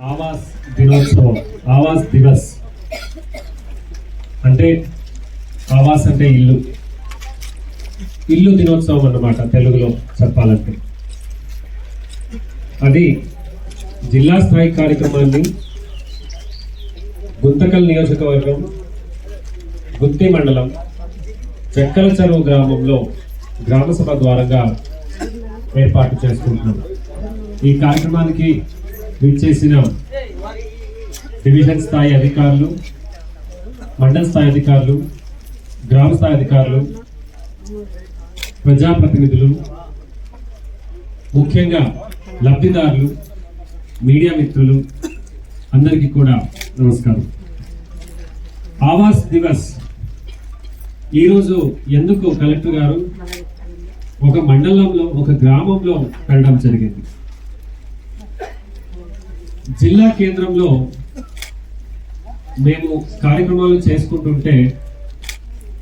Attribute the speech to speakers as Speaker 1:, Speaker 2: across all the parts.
Speaker 1: ఆవాస్ దినోత్సవం ఆవాస్ దివస్. అంటే ఆవాస్ అంటే ఇల్లు. ఇల్లు దినోత్సవం అన్నమాట తెలుగులో చెప్పాలంటే. అది జిల్లా స్థాయి కార్యక్రమాన్ని గుంతకల్ నియోజకవర్గం గుత్తి మండలం చెక్కల చెరువు గ్రామంలో గ్రామసభ ద్వారంగా ఏర్పాటు చేసుకుంటున్నాం. ఈ కార్యక్రమానికి విచ్చేసిన. డివిజన్ స్థాయి అధికారులు మండల స్థాయి అధికారులు గ్రామ స్థాయి అధికారులు ప్రజాప్రతినిధులు ముఖ్యంగా లబ్ధిదారులు మీడియా మిత్రులు అందరికీ కూడా నమస్కారం. ఆవాస్ దివస్. ఈరోజు ఎందుకు కలెక్టర్ గారు ఒక మండలంలో ఒక గ్రామంలో వెళ్ళడం జరిగింది? జిల్లా కేంద్రంలో మేము కార్యక్రమాలు చేసుకుంటుంటే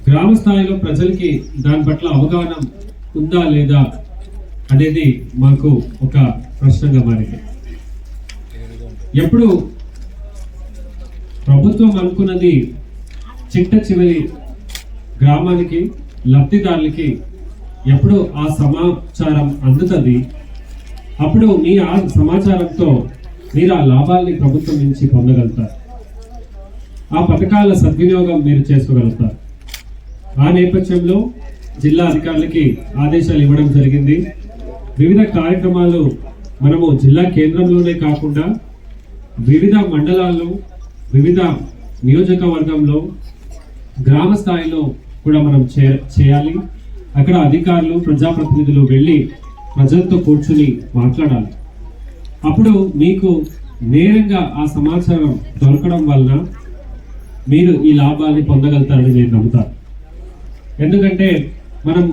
Speaker 1: గ్రామ స్థాయిలో ప్రజలకి దాని పట్ల అవగాహన ఉందా లేదా అనేది మాకు ఒక ప్రశ్నగా మారింది. ఎప్పుడు ప్రభుత్వం అనుకున్నది చిట్ట చివరి గ్రామానికి లబ్ధిదారులకి ఎప్పుడు ఆ సమాచారం అందుతుంది. అప్పుడు మీ ఆ సమాచారంతో మీరు ఆ లాభాల్ని ప్రభుత్వం నుంచి పొందగలుగుతారు. ఆ పథకాల సద్వినియోగం మీరు చేసుకోగలుగుతారు. ఆ నేపథ్యంలో జిల్లా అధికారులకి ఆదేశాలు ఇవ్వడం జరిగింది. వివిధ కార్యక్రమాలు మనము జిల్లా కేంద్రంలోనే కాకుండా వివిధ మండలాల్లో వివిధ నియోజకవర్గంలో గ్రామ స్థాయిలో కూడా మనం చే చేయాలి. అక్కడ అధికారులు ప్రజాప్రతినిధులు వెళ్ళి ప్రజలతో కూర్చుని మాట్లాడాలి. అప్పుడు మీకు నేరంగా ఆ సమాచారం దొరకడం వలన మీరు ఈ లాభాన్ని పొందగలుగుతారని నేను నమ్ముతాను ఎందుకంటే మనం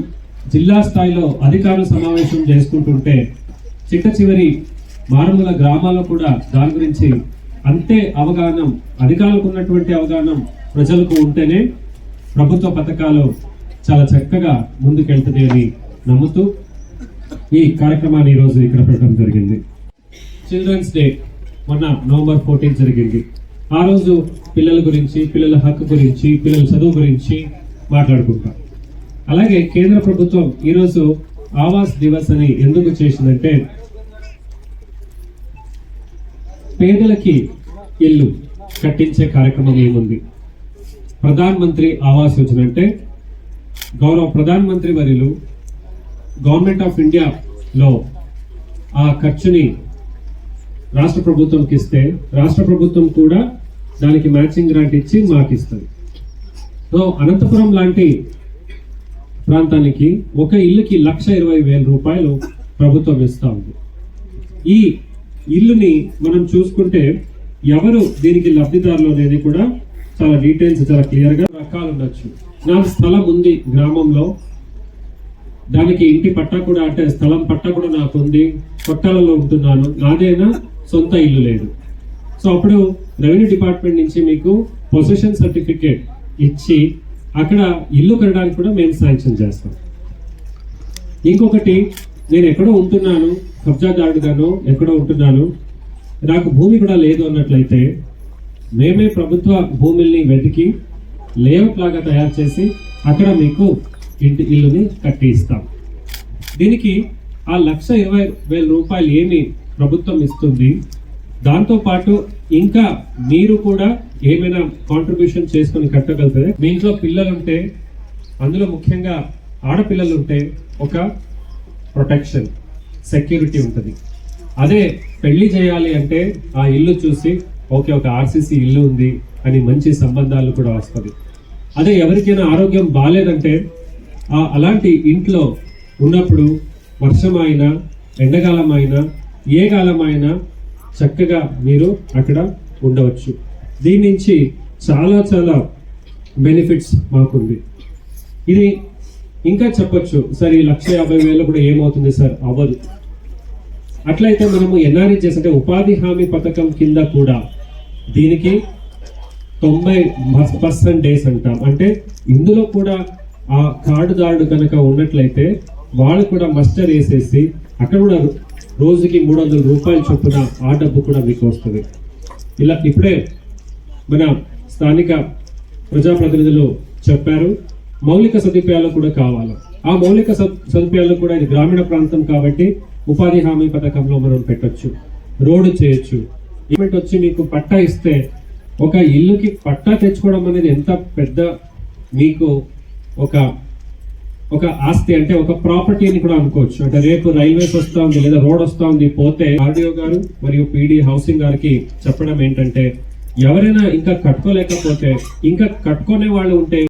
Speaker 1: జిల్లా స్థాయిలో అధికారుల సమావేశం చేసుకుంటుంటే చిట్ట చివరి మారుమూల గ్రామాల్లో కూడా దాని గురించి అంతే అవగాహన అధికారులకు ఉన్నటువంటి అవగాహన ప్రజలకు ఉంటేనే ప్రభుత్వ పథకాలు చాలా చక్కగా ముందుకెళ్తుంది అని నమ్ముతూ ఈ కార్యక్రమాన్ని ఈరోజు ఇక్కడ పెట్టడం జరిగింది. చిల్డ్రన్స్ డే మొన్న నవంబర్ ఫోర్టీన్ జరిగింది. ఆ రోజు పిల్లల గురించి పిల్లల హక్కు గురించి పిల్లల చదువు గురించి మాట్లాడుకుంటాం. అలాగే కేంద్ర ప్రభుత్వం ఈరోజు ఆవాస్ దివస్ అని ఎందుకు చేసిందంటే పేదలకి ఇల్లు కట్టించే కార్యక్రమం ఏముంది? ప్రధాన్ మంత్రి ఆవాస్ యోజన అంటే గౌరవ ప్రధాన మంత్రి వర్యులు గవర్నమెంట్ ఆఫ్ ఇండియాలో ఆ ఖర్చుని రాష్ట్ర ప్రభుత్వంకి ఇస్తే రాష్ట్ర ప్రభుత్వం కూడా దానికి మ్యాచింగ్ గ్రాంట్ ఇచ్చి మాకు ఇస్తుంది. సో అనంతపురం లాంటి ప్రాంతానికి ఒక ఇల్లుకి లక్ష ఇరవై వేల రూపాయలు ప్రభుత్వం ఇస్తూ ఉంది. ఈ ఇల్లుని మనం చూసుకుంటే ఎవరు దీనికి లబ్ధిదారులు అనేది కూడా చాలా డీటెయిల్స్ చాలా క్లియర్గా రకాలు ఉండొచ్చు. నాకు స్థలం ఉంది గ్రామంలో. దానికి ఇంటి పట్టా కూడా అంటే స్థలం పట్టా కూడా నాకు ఉంది. కొట్టాలలో ఉంటున్నాను. నాదైనా? సొంత ఇల్లు లేదు. సో అప్పుడు రెవెన్యూ డిపార్ట్మెంట్ నుంచి మీకు పొజిషన్ సర్టిఫికేట్ ఇచ్చి అక్కడ ఇల్లు కట్టడానికి కూడా మేము శాంక్షన్ చేస్తాం. ఇంకొకటి నేను ఎక్కడో ఉంటున్నాను కబ్జాదారుడుగాను ఎక్కడో ఉంటున్నాను నాకు భూమి కూడా లేదు అన్నట్లయితే మేమే ప్రభుత్వ భూముల్ని వెతికి లేఅవుట్ లాగా తయారు చేసి అక్కడ మీకు ఇంటి ఇల్లుని కట్టి ఇస్తాం. దీనికి ఆ లక్ష ఇరవై వేల రూపాయలు ఏమి ప్రభుత్వం ఇస్తుంది. దాంతో పాటు ఇంకా మీరు కూడా ఏమైనా కాంట్రిబ్యూషన్ చేసుకొని కట్టగలుగుతుంది మీ ఇంట్లో పిల్లలు ఉంటే అందులో ముఖ్యంగా ఆడపిల్లలు ఉంటే ఒక ప్రొటెక్షన్ సెక్యూరిటీ ఉంటుంది. అదే పెళ్ళి చేయాలి అంటే ఆ ఇల్లు చూసి ఓకే ఒక ఆర్సీసీ ఇల్లు ఉంది అని మంచి సంబంధాలు కూడా వస్తుంది అదే ఎవరికైనా ఆరోగ్యం బాగాలేదంటే అలాంటి ఇంట్లో ఉన్నప్పుడు వర్షం అయినా ఎండాకాలం అయినా ఏ కాలం అయినా చక్కగా మీరు అక్కడ ఉండవచ్చు. దీని నుంచి చాలా చాలా బెనిఫిట్స్ మాకుంది. ఇది ఇంకా చెప్పొచ్చు. సార్ ఈ లక్ష యాభై వేలు కూడా ఏమవుతుంది సార్? అవ్వదు. అట్లయితే మనము ఎన్ఆర్ఈ అంటే ఉపాధి హామీ పథకం కింద కూడా దీనికి తొంభై పర్సెంట్ డేస్ అంటాం. అంటే ఇందులో కూడా ఆ కార్డుదారుడు కనుక ఉన్నట్లయితే వాళ్ళు కూడా మస్టర్ వేసేసి అక్కడ కూడా రోజుకి మూడు వందల రూపాయలు చొప్పున ఆ డబ్బు కూడా మీకు వస్తుంది. ఇలా ఇప్పుడే మన స్థానిక ప్రజాప్రతినిధులు చెప్పారు. మౌలిక సదుపాయాలు కూడా కావాలి. ఆ మౌలిక సదుపాయాలు కూడా ఇది గ్రామీణ ప్రాంతం కాబట్టి ఉపాధి హామీ పథకంలో మనం పెట్టొచ్చు. రోడ్డు చేయొచ్చు. ఈవెంట్ వచ్చి మీకు పట్టా ఇస్తే ఒక ఇల్లుకి పట్టా తెచ్చుకోవడం అనేది ఎంత పెద్ద మీకు ఒక ఒక ఆస్తి అంటే ఒక ప్రాపర్టీ అని కూడా అనుకోవచ్చు. అంటే రేపు రైల్వేస్ వస్తా ఉంది లేదా రోడ్ వస్తా ఉంది పోతే ఆర్డీఓ గారు మరియు పీడీ హౌసింగ్ గారికి చెప్పడం ఏంటంటే ఎవరైనా ఇంకా కట్టుకోలేకపోతే ఇంకా కట్టుకునే వాళ్ళు ఉంటే